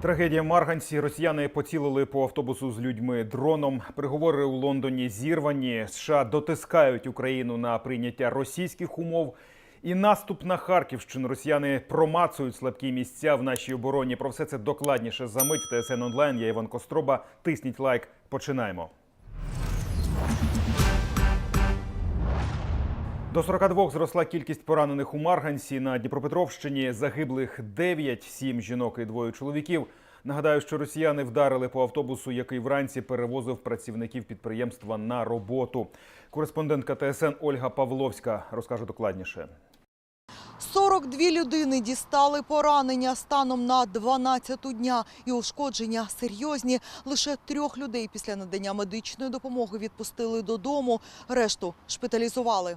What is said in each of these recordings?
Трагедія Марганці. Росіяни поцілили по автобусу з людьми дроном. Переговори у Лондоні зірвані. США дотискають Україну на прийняття російських умов. І наступ на Харківщину. Росіяни промацують слабкі місця в нашій обороні. Про все це докладніше за мить ТСН онлайн. Я Іван Костроба. Тисніть лайк. Починаємо. До 42 зросла кількість поранених у Марганці на Дніпропетровщині. Загиблих 9, 7 жінок і двоє чоловіків. Нагадаю, що росіяни вдарили по автобусу, який вранці перевозив працівників підприємства на роботу. Кореспондентка ТСН Ольга Павловська розкаже докладніше. 42 людини дістали поранення станом на 12-ту дня і ушкодження серйозні. Лише трьох людей після надання медичної допомоги відпустили додому, решту шпиталізували.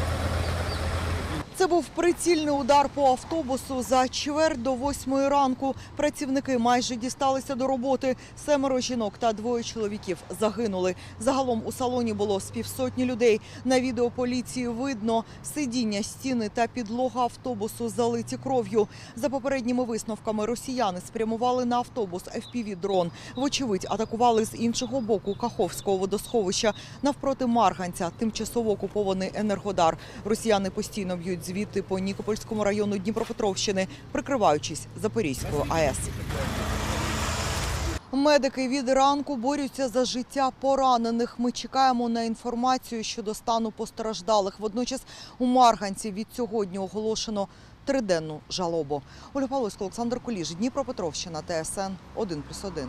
Це був прицільний удар по автобусу за чверть до восьмої ранку. Працівники майже дісталися до роботи. Семеро жінок та двоє чоловіків загинули. Загалом у салоні було з півсотні людей. На відео поліції видно сидіння, стіни та підлога автобусу залиті кров'ю. За попередніми висновками росіяни спрямували на автобус FPV-дрон. Вочевидь, атакували з іншого боку Каховського водосховища навпроти Марганця, тимчасово окупований Енергодар. Росіяни постійно б'ють звідти по Нікопольському району Дніпропетровщини, прикриваючись Запорізькою АЕС. Медики від ранку борються за життя поранених. Ми чекаємо на інформацію щодо стану постраждалих. Водночас у Марганці від сьогодні оголошено триденну жалобу. Оля Павловська, Олександр Куліш, Дніпропетровщина, ТСН 1+,1.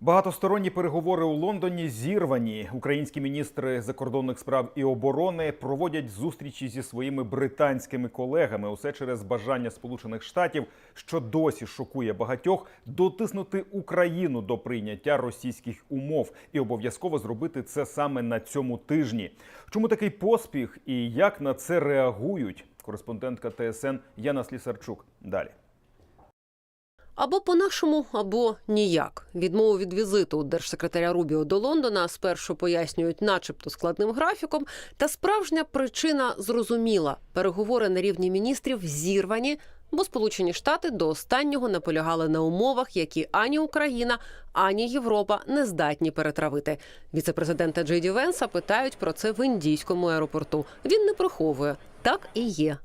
Багатосторонні переговори у Лондоні зірвані. Українські міністри закордонних справ і оборони проводять зустрічі зі своїми британськими колегами. Усе через бажання Сполучених Штатів, що досі шокує багатьох, дотиснути Україну до прийняття російських умов і обов'язково зробити це саме на цьому тижні. Чому такий поспіх і як на це реагують? Кореспондентка ТСН Яна Слісарчук. Далі. Або по-нашому, або ніяк. Відмову від візиту держсекретаря Рубіо до Лондона спершу пояснюють, начебто складним графіком. Та справжня причина зрозуміла: переговори на рівні міністрів зірвані, бо Сполучені Штати до останнього наполягали на умовах, які ані Україна, ані Європа не здатні перетравити. Віцепрезидента Джейді Венса питають про це в індійському аеропорту. Він не приховує. Так і є.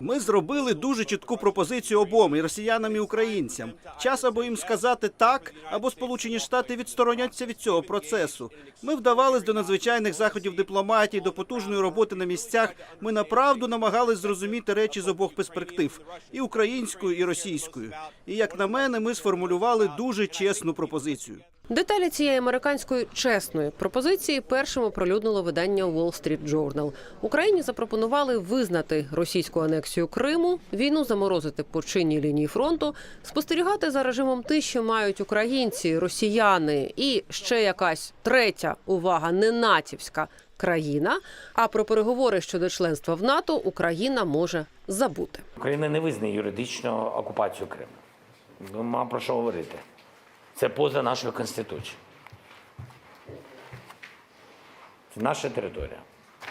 Ми зробили дуже чітку пропозицію обом і росіянам і українцям. Час або їм сказати так, або Сполучені Штати відстороняться від цього процесу. Ми вдавались до надзвичайних заходів дипломатії, до потужної роботи на місцях. Ми направду намагались зрозуміти речі з обох перспектив і українською, і російською. І як на мене, ми сформулювали дуже чесну пропозицію. Деталі цієї американської чесної пропозиції першим оприлюднило видання Wall Street Journal. Україні запропонували визнати російську анексію Криму, війну заморозити по чинній лінії фронту, спостерігати за режимом тиші мають українці, росіяни і ще якась третя увага, не натівська країна. А про переговори щодо членства в НАТО Україна може забути. Україна не визнає юридично окупацію Криму. Нема про що говорити. Це поза нашою конституцією. Це наша територія.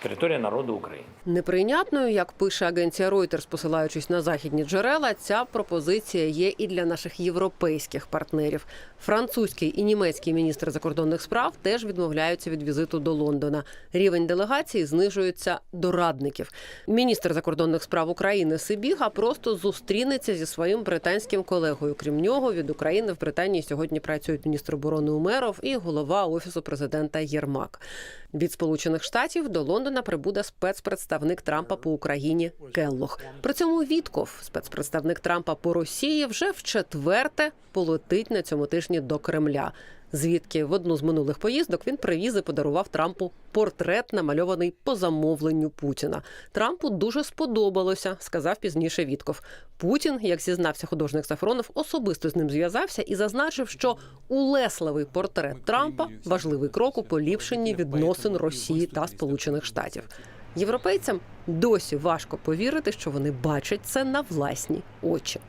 Територія народу України. Неприйнятною, як пише агенція Reuters, посилаючись на західні джерела, ця пропозиція є і для наших європейських партнерів. Французький і німецький міністри закордонних справ теж відмовляються від візиту до Лондона. Рівень делегації знижується до радників. Міністр закордонних справ України Сибіга просто зустрінеться зі своїм британським колегою. Крім нього, від України в Британії сьогодні працюють міністр оборони Умеров і голова офісу президента Єрмак. Від Сполучених Штатів до Лондона прибуде спецпредставник Трампа по Україні Келлох. При цьому Вітков, спецпредставник Трампа по Росії, вже в четверте полетить на цьому тижні до Кремля. Звідки в одну з минулих поїздок він привіз і подарував Трампу портрет, намальований по замовленню Путіна. Трампу дуже сподобалося, сказав пізніше Вітков. Путін, як зізнався художник Сафронов, особисто з ним зв'язався і зазначив, що улесливий портрет Трампа важливий крок у поліпшенні відносин Росії та Сполучених Штатів. Європейцям досі важко повірити, що вони бачать це на власні очі.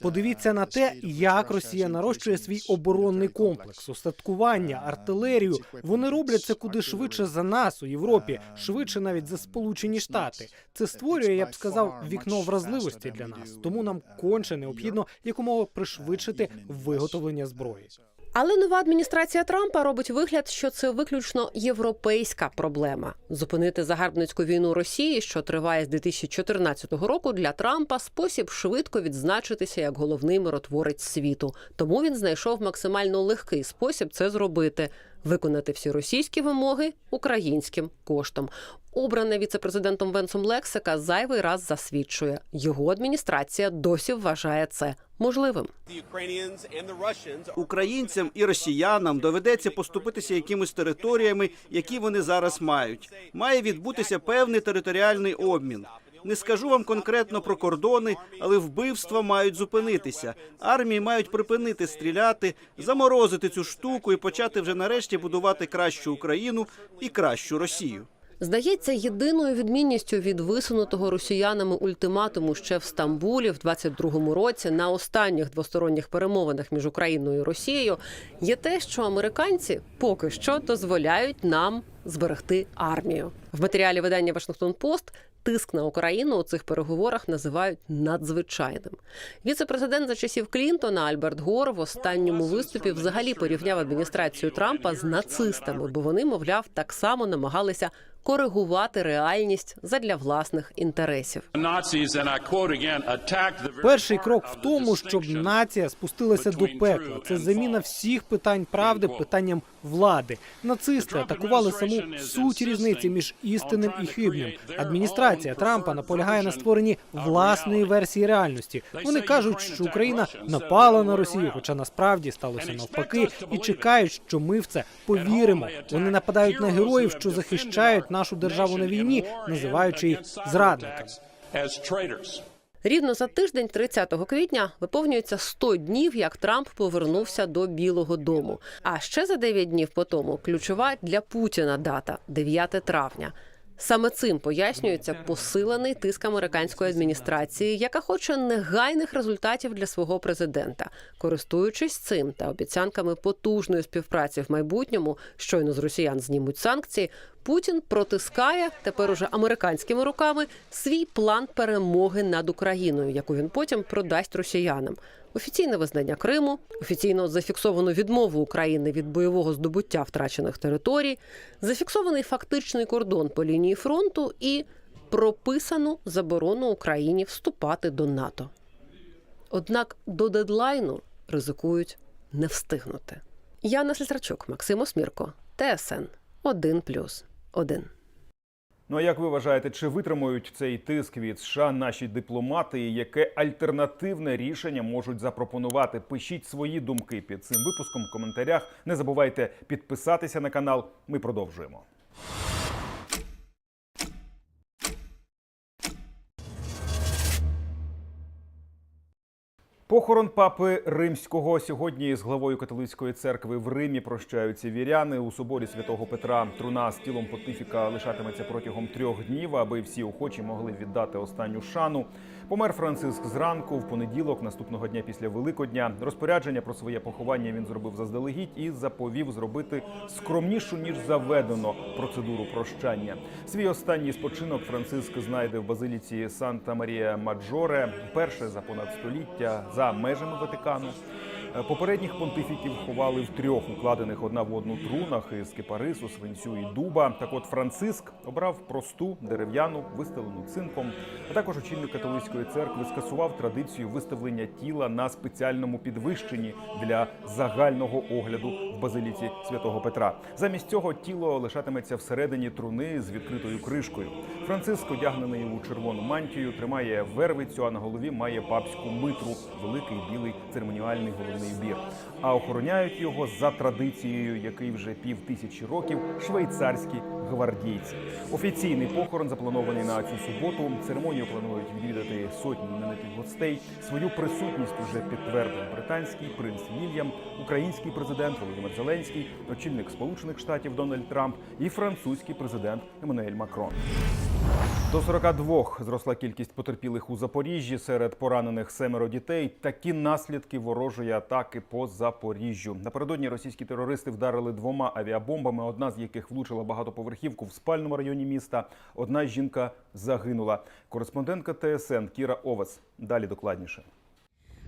Подивіться на те, як Росія нарощує свій оборонний комплекс, устаткування, артилерію. Вони роблять це куди швидше за нас у Європі, швидше навіть за Сполучені Штати. Це створює, я б сказав, вікно вразливості для нас. Тому нам конче необхідно якомога пришвидшити виготовлення зброї. Але нова адміністрація Трампа робить вигляд, що це виключно європейська проблема. Зупинити загарбницьку війну Росії, що триває з 2014 року, для Трампа спосіб швидко відзначитися як головний миротворець світу. Тому він знайшов максимально легкий спосіб це зробити. Виконати всі російські вимоги українським коштом. Обране віцепрезидентом Венсом Лексика зайвий раз засвідчує. Його адміністрація досі вважає це можливим. Українцям і росіянам доведеться поступитися якимись територіями, які вони зараз мають. Має відбутися певний територіальний обмін. Не скажу вам конкретно про кордони, але вбивства мають зупинитися. Армії мають припинити стріляти, заморозити цю штуку і почати вже нарешті будувати кращу Україну і кращу Росію. Здається, єдиною відмінністю від висунутого росіянами ультиматуму ще в Стамбулі в 22-му році на останніх двосторонніх перемовинах між Україною і Росією є те, що американці поки що дозволяють нам зберегти армію. В матеріалі видання Вашингтон Пост тиск на Україну у цих переговорах називають надзвичайним. Віце-президент за часів Клінтона Альберт Гор в останньому виступі взагалі порівняв адміністрацію Трампа з нацистами, бо вони, мовляв, так само намагалися коригувати реальність задля власних інтересів. Перший крок в тому, щоб нація спустилася до пекла. Це заміна всіх питань правди питанням влади. Нацисти атакували саму суть різниці між істинним і хибним. Адміністрація Трампа наполягає на створенні власної версії реальності. Вони кажуть, що Україна напала на Росію, хоча насправді сталося навпаки, і чекають, що ми в це повіримо. Вони нападають на героїв, що захищають нашу державу на війні, називаючи їх зрадниками. Рівно за тиждень, 30 квітня, виповнюється 100 днів, як Трамп повернувся до Білого Дому. А ще за 9 днів по тому ключова для Путіна дата 9 травня. Саме цим пояснюється посилений тиск американської адміністрації, яка хоче негайних результатів для свого президента. Користуючись цим та обіцянками потужної співпраці в майбутньому, щойно з росіян знімуть санкції. Путін протискає тепер уже американськими руками свій план перемоги над Україною, яку він потім продасть росіянам. Офіційне визнання Криму, офіційно зафіксовану відмову України від бойового здобуття втрачених територій, зафіксований фактичний кордон по лінії фронту і прописану заборону Україні вступати до НАТО. Однак до дедлайну ризикують не встигнути. Яна Слісарчук, Максим Осмірко, ТСН 1+,1. Ну а як ви вважаєте, чи витримують цей тиск від США наші дипломати? І яке альтернативне рішення можуть запропонувати? Пишіть свої думки під цим випуском в коментарях. Не забувайте підписатися на канал. Ми продовжуємо. Похорон папи римського сьогодні з главою католицької церкви в Римі прощаються віряни у соборі святого Петра. Труна з тілом понтифіка лишатиметься протягом трьох днів, аби всі охочі могли віддати останню шану. Помер Франциск зранку в понеділок, наступного дня після Великодня. Розпорядження про своє поховання він зробив заздалегідь і заповів зробити скромнішу ніж заведено процедуру прощання. Свій останній спочинок Франциск знайде в базиліці Санта Марія Маджоре, перше за понад століття за межами Ватикану. Е, Попередніх понтифіків ховали в трьох укладених одна в одну трунах із кипарису, свинцю і дуба. Так от Франциск обрав просту дерев'яну, вистелену цинком. А також очільник католицької церкви скасував традицію виставлення тіла на спеціальному підвищенні для загального огляду в базиліці святого Петра. Замість цього тіло лишатиметься всередині труни з відкритою кришкою. Франциск, одягнений у червону мантію, тримає вервицю, а на голові має папську митру, великий білий церемоніальний головний ритуальний бір. А охороняють його за традицією, який вже пів тисячі років швейцарські гвардійці. Офіційний похорон запланований на цю суботу. Церемонію планують відвідати сотні іменитих гостей. Свою присутність уже підтвердив британський принц Вільям, український президент Володимир Зеленський, очільник Сполучених Штатів Дональд Трамп і французький президент Еммануель Макрон. До 42 зросла кількість потерпілих у Запоріжжі. Серед поранених семеро дітей. Такі наслідки ворожої атаки по Запоріжжю. Напередодні російські терористи вдарили двома авіабомбами, одна з яких влучила багатоповерхівку в спальному районі міста. Одна жінка загинула. Кореспондентка ТСН Кіра Овес. Далі докладніше.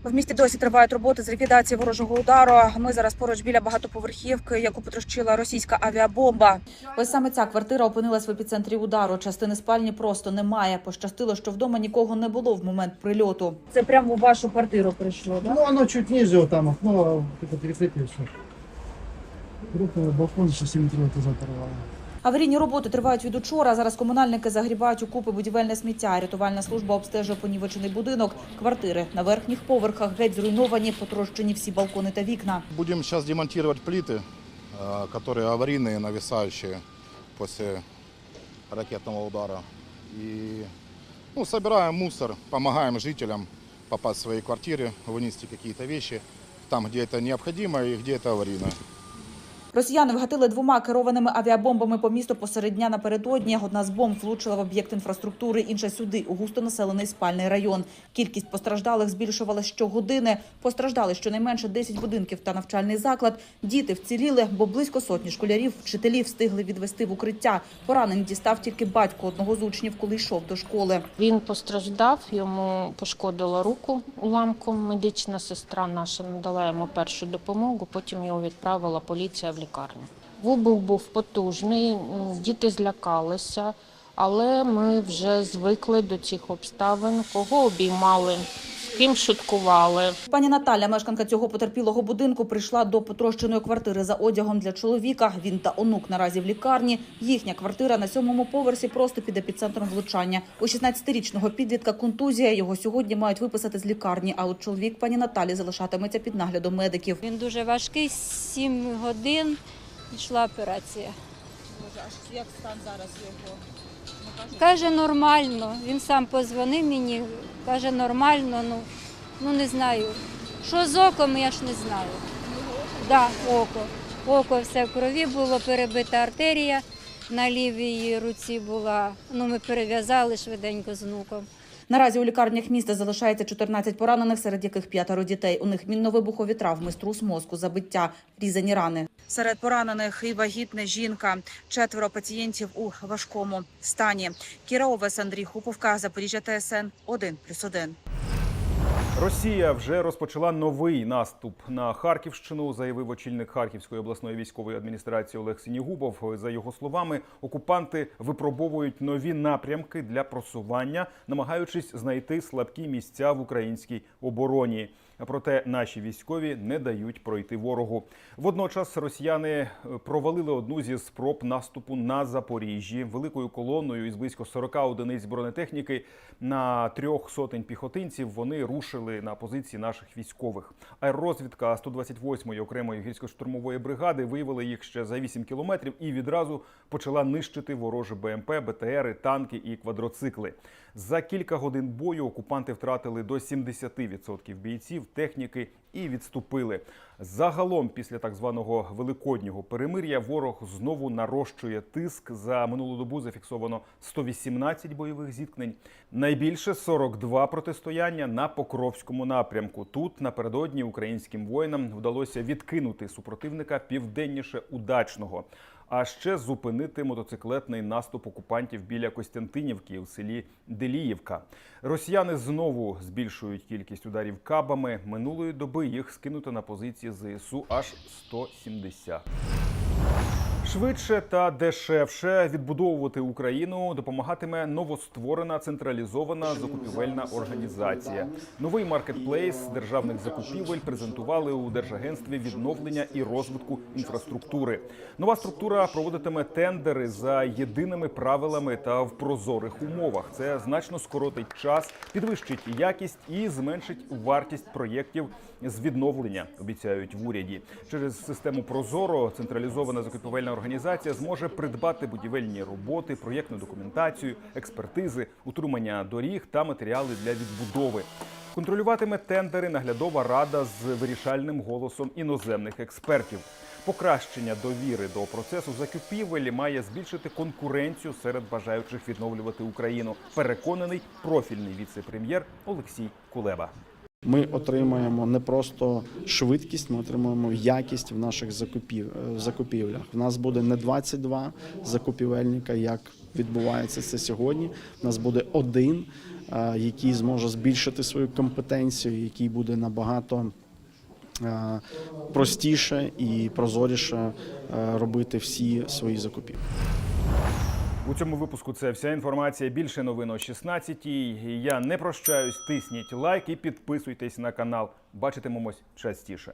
В місті досі тривають роботи з ліквідації ворожого удару. Ми зараз поруч біля багатоповерхівки, яку потрощила російська авіабомба. Ось саме ця квартира опинилась в епіцентрі удару. Частини спальні просто немає. Пощастило, що вдома нікого не було в момент прильоту. Це прямо у вашу квартиру прийшло. Ну, оно чуть ниже, вот там окно, это перекрытие все. Рухнуло балкон, что 7 метров это оторвало. Аварійні роботи тривають від учора. Зараз комунальники загрібають у купи будівельне сміття. Рятувальна служба обстежує понівечений будинок. Квартири на верхніх поверхах геть зруйновані, потрощені всі балкони та вікна. Будем сейчас демонтировать плиты, э, которые аварийные, нависающие после ракетного удара. И ну, собираем мусор, помогаем жителям попасть в свои квартиры, вынести какие-то вещи там, где это необходимо и где это аварийно. Росіяни вгатили двома керованими авіабомбами по місту посеред дня напередодні. Одна з бомб влучила в об'єкт інфраструктури, інша сюди, у густонаселений спальний район. Кількість постраждалих збільшувалась щогодини. Постраждали щонайменше 10 будинків та навчальний заклад. Діти вціліли, бо близько сотні школярів, вчителів встигли відвести в укриття. Поранень дістав тільки батько одного з учнів, коли йшов до школи. Він постраждав, йому пошкодила руку уламком. Медична сестра наша надала йому першу допомогу. Потім його відправила поліція в лікарню. Вибух був потужний, діти злякалися, але ми вже звикли до цих обставин, кого обіймали, ким шуткували. Пані Наталя, мешканка цього потерпілого будинку, прийшла до потрощеної квартири за одягом для чоловіка. Він та онук наразі в лікарні. Їхня квартира на сьомому поверсі просто під епіцентром влучання. У 16-річного підлітка контузія. Його сьогодні мають виписати з лікарні. А от чоловік пані Наталі залишатиметься під наглядом медиків. Він дуже важкий, 7 годин йшла операція. Як стан зараз його? Каже, нормально. Він сам позвонив мені, каже, нормально, ну, ну не знаю. Що з оком, я ж не знаю. Да, око. Око все в крові було, перебита артерія. На лівій руці була, ну ми перев'язали швиденько з внуком. Наразі у лікарнях міста залишається 14 поранених, серед яких п'ятеро дітей. У них мінно-вибухові травми, струс мозку, забиття, різані рани. Серед поранених і вагітна жінка. Четверо пацієнтів у важкому стані. Кіра Овес, Андрій Хуповка, Запоріжжя ТСН 1+,1. Росія вже розпочала новий наступ на Харківщину, заявив очільник Харківської обласної військової адміністрації Олег Сінігубов. За його словами, окупанти випробовують нові напрямки для просування, намагаючись знайти слабкі місця в українській обороні. Проте наші військові не дають пройти ворогу. Водночас росіяни е, провалили одну зі спроб наступу на Запоріжжі великою колоною із близько 40 одиниць бронетехніки на трьох сотень піхотинців. Вони рушили на позиції наших військових. Аеророзвідка 128-ї окремої гірсько-штурмової бригади виявила їх ще за 8 кілометрів і відразу почала нищити ворожі БМП, БТРи, танки і квадроцикли. За кілька годин бою окупанти втратили до 70% бійців, техніки і відступили. Загалом, після так званого великоднього перемир'я, ворог знову нарощує тиск. За минулу добу зафіксовано 118 бойових зіткнень. Найбільше 42 протистояння на Покровському напрямку. Тут напередодні українським воїнам вдалося відкинути супротивника південніше удачного. А ще зупинити мотоциклетний наступ окупантів біля Костянтинівки у селі Деліївка. Росіяни знову збільшують кількість ударів кабами. Минулої доби їх скинуто на позиції ЗСУ аж 170. Швидше та дешевше відбудовувати Україну допомагатиме новостворена централізована закупівельна організація. Новий маркетплейс державних закупівель презентували у Держагентстві відновлення і розвитку інфраструктури. Нова структура проводитиме тендери за єдиними правилами та в прозорих умовах. Це значно скоротить час, підвищить якість і зменшить вартість проєктів з відновлення. Обіцяють в уряді. Через систему Прозоро централізована закупівельна зможе придбати будівельні роботи, проєктну документацію, експертизи, утримання доріг та матеріали для відбудови. Контролюватиме тендери наглядова рада з вирішальним голосом іноземних експертів. Покращення довіри до процесу закупівель має збільшити конкуренцію серед бажаючих відновлювати Україну. Переконаний профільний віце-прем'єр Олексій Кулеба. Ми отримаємо не просто швидкість, ми отримаємо якість в наших е, закупівлях. У нас буде не 22 закупівельника, як відбувається це сьогодні. У нас буде один, е, який зможе збільшити свою компетенцію, який буде набагато е, простіше і прозоріше робити всі свої закупівлі. У цьому випуску це вся інформація. Більше новин о 16-й. Я не прощаюсь. Тисніть лайк і підписуйтесь на канал. Бачитимемось частіше.